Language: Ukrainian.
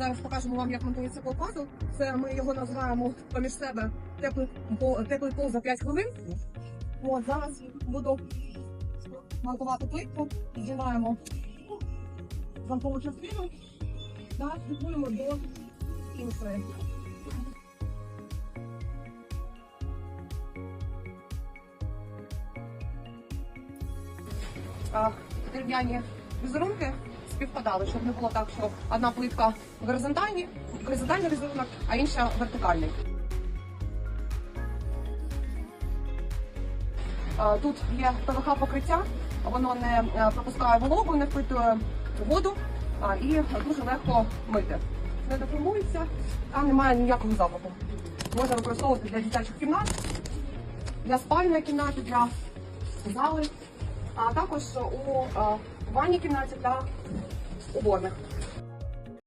Зараз покажемо вам, як монтується полпазл. Це ми його називаємо поміж себе теплий, пол- теплий пол за 5 хвилин. От зараз буду монтувати плитку, знімаємо замкову частину та підгуємо до іншої. Дерев'яні візерунки співпадали, щоб не було так, що одна плитка горизонтальні, горизонтальний візерунок, а інша вертикальний. Е, Тут є ПВХ покриття, воно не е, пропускає вологу, не впитує воду і дуже легко мити. Не деформується, а немає ніякого запаху. Можна використовувати для дитячих кімнат, для спальної кімнати, для зали, а також у е, ванній кімнаті та 我呢？